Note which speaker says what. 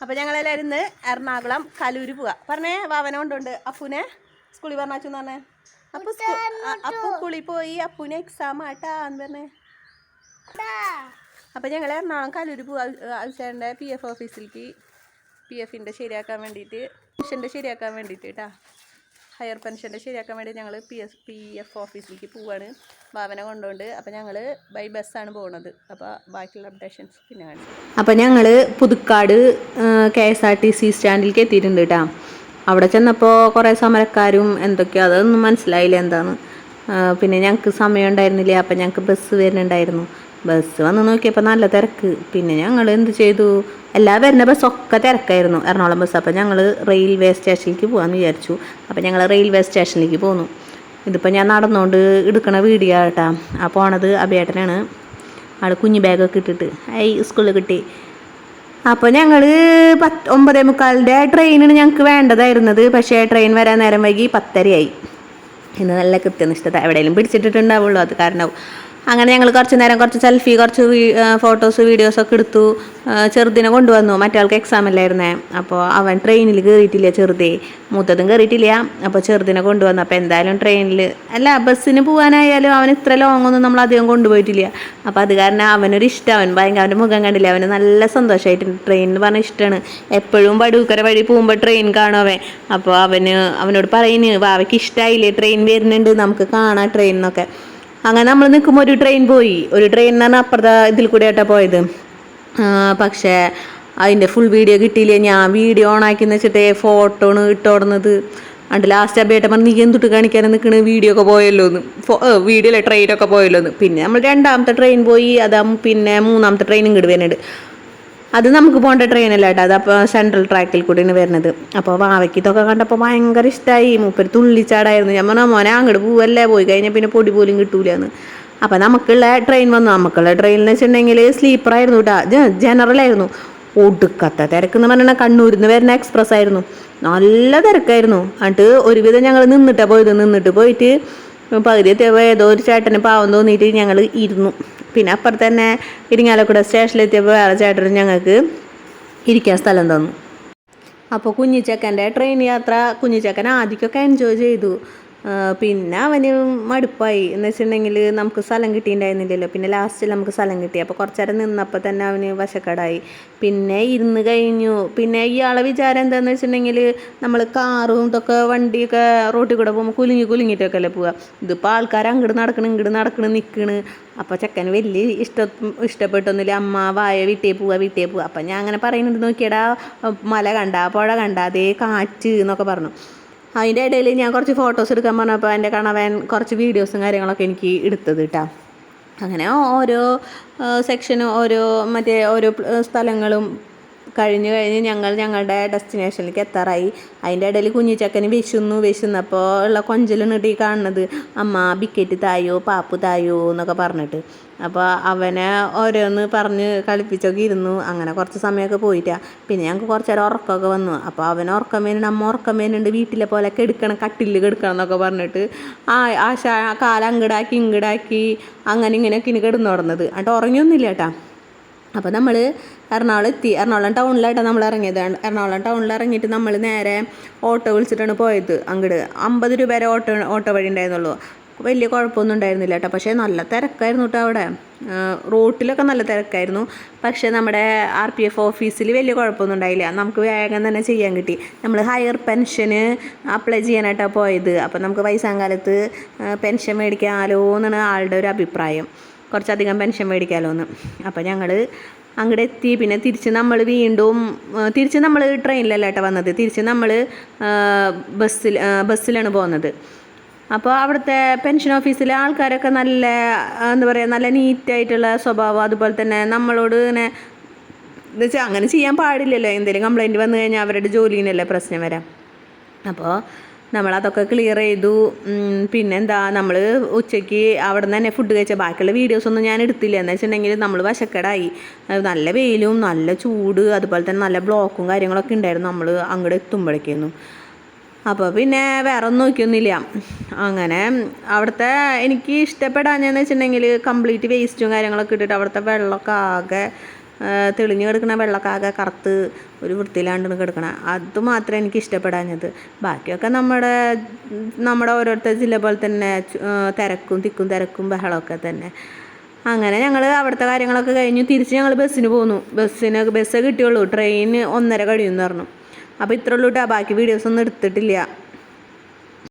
Speaker 1: അപ്പോൾ ഞങ്ങളെല്ലാവരും ഇന്ന് എറണാകുളം കലൂര് പോവാ. പറഞ്ഞേ വാവന കൊണ്ടുണ്ട് അപ്പുനെ സ്കൂളിൽ പറഞ്ഞാച്ചു പറഞ്ഞേ. അപ്പു അപ്പു സ്കൂളിൽ പോയി അപ്പുന് എക്സാം ആട്ടാ എന്ന് പറഞ്ഞേ. അപ്പോൾ ഞങ്ങൾ എറണാകുളം കലൂര് പോവാ ആവശ്യമുണ്ട് പി എഫ് ഓഫീസിലേക്ക് പി എഫിന്റെ ശരിയാക്കാൻ വേണ്ടിയിട്ട് പെൻഷന്റെ ശരിയാക്കാൻ വേണ്ടിയിട്ട് കേട്ടാ ഹയർ പെൻഷന്റെ ശരിയാക്കാൻ വേണ്ടി ഞങ്ങൾ പി എസ് പി എഫ് ഓഫീസിലേക്ക് പോവാണ്. ഭാവന കൊണ്ടുകൊണ്ട് അപ്പോൾ ഞങ്ങൾ ബൈ ബസ്സാണ് പോകുന്നത് അപ്പോൾ ബാക്കിയുള്ള അപ്ഡേഷൻസ് പിന്നെ കാണിച്ചു അപ്പോൾ ഞങ്ങൾ Puthukkad K S R T C സ്റ്റാൻഡിലേക്ക് എത്തിയിട്ടുണ്ട് കേട്ടോ അവിടെ ചെന്നപ്പോൾ കുറേ സമരക്കാരും എന്തൊക്കെയോ അതൊന്നും മനസ്സിലായില്ല എന്താണ് പിന്നെ ഞങ്ങൾക്ക് സമയം ഉണ്ടായിരുന്നില്ല അപ്പം ഞങ്ങൾക്ക് ബസ് വരുന്നുണ്ടായിരുന്നു. ബസ് വന്ന് നോക്കിയപ്പോൾ നല്ല തിരക്ക്. പിന്നെ ഞങ്ങൾ എന്ത് ചെയ്തു? എല്ലാ വരുന്ന ബസ്സൊക്കെ തിരക്കായിരുന്നു. എറണാകുളം ബസ് അപ്പോൾ ഞങ്ങൾ റെയിൽവേ സ്റ്റേഷനിലേക്ക് പോകാമെന്ന് വിചാരിച്ചു. അപ്പോൾ ഞങ്ങൾ റെയിൽവേ സ്റ്റേഷനിലേക്ക് പോന്നു. ഇതിപ്പോൾ ഞാൻ നടന്നുകൊണ്ട് എടുക്കണ വീഡിയോ കേട്ടാ ആ പോണത് അഭിയേട്ടനാണ് ആൾ കുഞ്ഞു ബാഗൊക്കെ ഇട്ടിട്ട്. ഐ സ്കൂളിൽ കിട്ടി. അപ്പോൾ ഞങ്ങൾ പത്ത് ഒമ്പതേ മുക്കാലിന്റെ ട്രെയിനാണ് ഞങ്ങൾക്ക് വേണ്ടതായിരുന്നത്. പക്ഷേ ട്രെയിൻ വരാൻ നേരം വൈകി പത്തരയായി. ഇന്ന് നല്ല കൃത്യനിഷ്ഠത. എവിടെയെങ്കിലും പിടിച്ചിട്ടിട്ടുണ്ടാവുള്ളൂ. അത് കാരണം അങ്ങനെ ഞങ്ങൾ കുറച്ച് നേരം കുറച്ച് സെൽഫി കുറച്ച് ഫോട്ടോസ് വീഡിയോസൊക്കെ എടുത്തു. ആ, ചെറുതിനെ കൊണ്ടുവന്നു. മറ്റാൾക്ക് എക്സാം അല്ലായിരുന്നേ അപ്പോൾ അവൻ ട്രെയിനിൽ കയറിയിട്ടില്ല ചെറുതേ. മൂത്തതും കയറിയിട്ടില്ല അപ്പോൾ ചെറുതിനെ കൊണ്ടുവന്നു. അപ്പോൾ എന്തായാലും ട്രെയിനിൽ അല്ല ബസ്സിന് പോകാനായാലും അവൻ ഇത്ര ലോങ് ഒന്നും നമ്മൾ അധികം കൊണ്ടുപോയിട്ടില്ല. അപ്പോൾ അത് കാരണം അവനൊരു ഇഷ്ടം. അവൻ ഭയങ്കര അവന്റെ മുഖം കണ്ടില്ല? അവന് നല്ല സന്തോഷമായിട്ടുണ്ട് ട്രെയിൻ എന്ന് പറഞ്ഞാൽ ഇഷ്ടമാണ് എപ്പോഴും പടുക്കര വഴി പോകുമ്പോൾ ട്രെയിൻ കാണും അവൻ. അപ്പോൾ അവന് അവനോട് പറയുന്നു വാവയ്ക്ക് ഇഷ്ടമായില്ലേ ട്രെയിൻ വരുന്നുണ്ട്. നമുക്ക് കാണാം ട്രെയിൻ എന്നൊക്കെ അങ്ങനെ നമ്മൾ നിൽക്കുമ്പോൾ ഒരു ട്രെയിൻ പോയി. ഒരു ട്രെയിൻ എന്നാണ് അപ്പുറത്തെ ഇതിൽ കൂടെ ആയിട്ടാണ് പോയത് പക്ഷേ അതിന്റെ ഫുൾ വീഡിയോ കിട്ടിയില്ല? ഞാൻ വീഡിയോ ഓൺ ആക്കി വെച്ചിട്ട് ഫോട്ടോ ആണ് ഇട്ടോടുന്നത് അണ്ട് ലാസ്റ്റ് അപ്ഡേറ്റ് പറഞ്ഞ് നീ എന്തുട്ട് കാണിക്കാനും നിൽക്കണ് വീഡിയോ ഒക്കെ പോയല്ലോ എന്ന് വീഡിയോ അല്ലേ ട്രെയിനൊക്കെ പോയല്ലോ എന്ന് പിന്നെ നമ്മൾ രണ്ടാമത്തെ ട്രെയിൻ പോയി അതാ പിന്നെ മൂന്നാമത്തെ ട്രെയിനും ഇങ്ങോട്ട് വരുന്നുണ്ട്. അത് നമുക്ക് പോകേണ്ട ട്രെയിനല്ല കേട്ടോ. അതപ്പോൾ സെൻട്രൽ ട്രാക്കിൽ കൂടിയാണ് വരുന്നത്. അപ്പോൾ വാവയ്ക്ക് ഇതൊക്കെ കണ്ടപ്പോൾ ഭയങ്കര ഇഷ്ടമായി മൂപ്പര് തുള്ളിച്ചാടായിരുന്നു ഞാൻ പറഞ്ഞാൽ മോനെ അങ്ങോട്ട് പോവല്ലേ? പോയി കഴിഞ്ഞാൽ പിന്നെ പൊടി പോലും കിട്ടൂലെന്ന്. അപ്പോൾ നമുക്കുള്ള ട്രെയിൻ വന്നു. നമുക്കുള്ള ട്രെയിൻ എന്ന് വെച്ചിട്ടുണ്ടെങ്കിൽ സ്ലീപ്പറായിരുന്നു കേട്ടോ ജനറൽ ആയിരുന്നു. ഒടുക്കത്തെ തിരക്കെന്ന് പറഞ്ഞാൽ കണ്ണൂരിൽ നിന്ന് വരുന്ന എക്സ്പ്രസ് ആയിരുന്നു. നല്ല തിരക്കായിരുന്നു. എന്നിട്ട് ഒരുവിധം ഞങ്ങൾ നിന്നിട്ടാണ് പോയത്. നിന്നിട്ട് പോയിട്ട് പകുതി ഏതോ ഒരു ചേട്ടന് പാവം തോന്നിയിട്ട് ഞങ്ങൾ ഇരുന്നു. പിന്നെ അപ്പുറത്ത് തന്നെ ഇരിങ്ങാലക്കുട സ്റ്റേഷനിലെത്തിയപ്പോൾ വേറെ ചേട്ടൻ ഞങ്ങൾക്ക് ഇരിക്കാൻ സ്ഥലം തന്നു. അപ്പോൾ കുഞ്ഞിച്ചക്കന്റെ ട്രെയിൻ യാത്ര കുഞ്ഞിച്ചക്കൻ ആദ്യമൊക്കെ എൻജോയ് ചെയ്തു. പിന്നെ അവന് മടുപ്പായി. എന്ന് വെച്ചിട്ടുണ്ടെങ്കിൽ നമുക്ക് സ്ഥലം കിട്ടിയിട്ടുണ്ടായിരുന്നില്ലല്ലോ. പിന്നെ ലാസ്റ്റിൽ നമുക്ക് സ്ഥലം കിട്ടി. അപ്പോൾ കുറച്ച് നേരം നിന്നപ്പോൾ തന്നെ അവന് വശക്കടായി. പിന്നെ ഇരുന്ന് കഴിഞ്ഞു. പിന്നെ ഇയാളെ വിചാരം എന്താണെന്ന് വെച്ചിട്ടുണ്ടെങ്കിൽ നമ്മൾ കാറും ഇതൊക്കെ വണ്ടിയൊക്കെ റോട്ടിൽ കൂടെ പോകുമ്പോൾ കുലുങ്ങി കുലുങ്ങിയിട്ടൊക്കെ അല്ലേ പോവുക ഇതിപ്പോൾ ആൾക്കാർ അങ്ങോട്ട് നടക്കണം ഇങ്ങോട്ട് നടക്കണം നിൽക്കണ് അപ്പോൾ ചെക്കന് വലിയ ഇഷ്ട ഇഷ്ടപ്പെട്ടൊന്നുമില്ല. അമ്മ വായ വീട്ടിൽ പോവുക വീട്ടിൽ പോവുക അപ്പം ഞാൻ അങ്ങനെ പറയുന്നുണ്ട്. നോക്കിയടാ മല കണ്ട പുഴ കണ്ട അതേ കാറ്റ് എന്നൊക്കെ പറഞ്ഞു. അതിന്റെ ഇടയിൽ ഞാൻ കുറച്ച് ഫോട്ടോസ് എടുക്കാൻ പറഞ്ഞപ്പോൾ എന്റെ കണവൻ കുറച്ച് വീഡിയോസും കാര്യങ്ങളൊക്കെ എനിക്ക് എടുത്തത് കേട്ടോ അങ്ങനെ ഓരോ സെക്ഷനും ഓരോ മറ്റേ ഓരോ സ്ഥലങ്ങളും കഴിഞ്ഞ് കഴിഞ്ഞ് ഞങ്ങൾ ഞങ്ങളുടെ ഡെസ്റ്റിനേഷനിലേക്ക് എത്താറായി. അതിന്റെ ഇടയിൽ കുഞ്ഞിച്ചക്കന് വിശുന്നു വിശുന്നപ്പോൾ ഉള്ള കൊഞ്ചലാണ് ഈ കാണുന്നത്. അമ്മ ബിക്കറ്റ് തായോ പാപ്പ് തായോ എന്നൊക്കെ പറഞ്ഞിട്ട്. അപ്പോൾ അവനെ ഓരോന്ന് പറഞ്ഞ് കളിപ്പിച്ചൊക്കെ ഇരുന്നു. അങ്ങനെ കുറച്ച് സമയമൊക്കെ പോയിട്ടാ. പിന്നെ ഞങ്ങൾക്ക് കുറച്ച് നേരം ഉറക്കമൊക്കെ വന്നു. അപ്പോൾ അവൻ ഉറക്കം വരുന്നുണ്ട്. അമ്മ ഉറക്കം വരുന്നുണ്ട്. വീട്ടിലെ പോലെ എടുക്കണം കട്ടിലിൽ എടുക്കണം എന്നൊക്കെ പറഞ്ഞിട്ട് ആ ആശ കാലം അങ്ങടാക്കി ഇങ്കിടാക്കി അങ്ങനെ ഇങ്ങനെയൊക്കെ ഇനി കിടന്നു തുടങ്ങുന്നത് എന്നിട്ട് ഉറങ്ങിയൊന്നുമില്ല കേട്ടാ. അപ്പോൾ നമ്മൾ എറണാകുളം എത്തി. എറണാകുളം ടൗണിലായിട്ടാണ് നമ്മൾ ഇറങ്ങിയത് എറണാകുളം ടൗണിൽ ഇറങ്ങിയിട്ട് നമ്മൾ നേരെ ഓട്ടോ വിളിച്ചിട്ടാണ് പോയത് അങ്ങോട്ട് അമ്പത് രൂപ വരെ ഓട്ടോ ഓട്ടോ വഴി ഉണ്ടായിരുന്നുള്ളൂ. വലിയ കുഴപ്പമൊന്നും ഉണ്ടായിരുന്നില്ല കേട്ടോ. പക്ഷേ നല്ല തിരക്കായിരുന്നു കേട്ടോ അവിടെ. റോട്ടിലൊക്കെ നല്ല തിരക്കായിരുന്നു. പക്ഷേ നമ്മുടെ ആർ പി എഫ് ഓഫീസിൽ വലിയ കുഴപ്പമൊന്നും ഉണ്ടായില്ല. നമുക്ക് വേഗം തന്നെ ചെയ്യാൻ കിട്ടി. നമ്മൾ ഹയർ പെൻഷന് അപ്ലൈ ചെയ്യാനായിട്ടാണ് പോയത്. അപ്പോൾ നമുക്ക് വയസ്സാങ്കാലത്ത് പെൻഷൻ മേടിക്കാമല്ലോ എന്നാണ് ആളുടെ ഒരു അഭിപ്രായം. കുറച്ചധികം പെൻഷൻ മേടിക്കാമല്ലോ എന്ന് അപ്പോൾ ഞങ്ങൾ അങ്ങോട്ട് എത്തി. പിന്നെ തിരിച്ച് നമ്മൾ വീണ്ടും തിരിച്ച് നമ്മൾ ട്രെയിനിലല്ല കേട്ടോ വന്നത്? തിരിച്ച് നമ്മൾ ബസ്സിൽ ബസ്സിലാണ് പോകുന്നത് അപ്പോൾ അവിടുത്തെ പെൻഷൻ ഓഫീസിലെ ആൾക്കാരൊക്കെ നല്ല എന്താ പറയുക നല്ല നീറ്റായിട്ടുള്ള സ്വഭാവം. അതുപോലെ തന്നെ നമ്മളോട് ഇങ്ങനെ എന്ന് വെച്ചാൽ അങ്ങനെ ചെയ്യാൻ പാടില്ലല്ലോ. എന്തെങ്കിലും കംപ്ലൈന്റ് വന്നു കഴിഞ്ഞാൽ അവരുടെ ജോലിനല്ലേ പ്രശ്നം വരാം. അപ്പോൾ നമ്മളതൊക്കെ ക്ലിയർ ചെയ്തു. പിന്നെന്താ നമ്മൾ ഉച്ചയ്ക്ക് അവിടെ നിന്ന് തന്നെ ഫുഡ് കഴിച്ച ബാക്കിയുള്ള വീഡിയോസൊന്നും ഞാൻ എടുത്തില്ല. എന്ന് വെച്ചിട്ടുണ്ടെങ്കിൽ നമ്മൾ വശക്കടായി. നല്ല വെയിലും നല്ല ചൂട് അതുപോലെ തന്നെ നല്ല ബ്ലോക്കും കാര്യങ്ങളൊക്കെ ഉണ്ടായിരുന്നു. നമ്മൾ അങ്ങോട്ട് എത്തുമ്പോഴേക്കൊന്നും. അപ്പോൾ പിന്നെ വേറെ ഒന്നും നോക്കിയൊന്നുമില്ല. അങ്ങനെ അവിടുത്തെ എനിക്ക് ഇഷ്ടപ്പെടാഞ്ഞെന്ന് വെച്ചിട്ടുണ്ടെങ്കിൽ കംപ്ലീറ്റ് വേസ്റ്റും കാര്യങ്ങളൊക്കെ ഇട്ടിട്ട് അവിടുത്തെ വെള്ളമൊക്കെ ആകെ തെളിഞ്ഞ് കിടക്കുന്ന വെള്ളക്കാകെ കറുത്ത് ഒരു വൃത്തിയിലാണ്ട് കിടക്കണം. അത് മാത്രമേ എനിക്ക് ഇഷ്ടപ്പെടാഞ്ഞത്. ബാക്കിയൊക്കെ നമ്മുടെ നമ്മുടെ ഓരോരുത്തർ ജില്ല പോലെ തന്നെ തിരക്കും തിക്കും തിരക്കും ബഹളമൊക്കെ തന്നെ. അങ്ങനെ ഞങ്ങൾ അവിടുത്തെ കാര്യങ്ങളൊക്കെ കഴിഞ്ഞ് തിരിച്ച് ഞങ്ങൾ ബസ്സിന് പോന്നു. ബസ്സിന് ബസ്സേ കിട്ടിയുള്ളൂ. ട്രെയിൻ ഒന്നര കഴിയുമെന്ന് പറഞ്ഞു. അപ്പോൾ ഇത്രയുള്ളൂ കേട്ടോ ബാക്കി വീഡിയോസ് ഒന്നും എടുത്തിട്ടില്ല.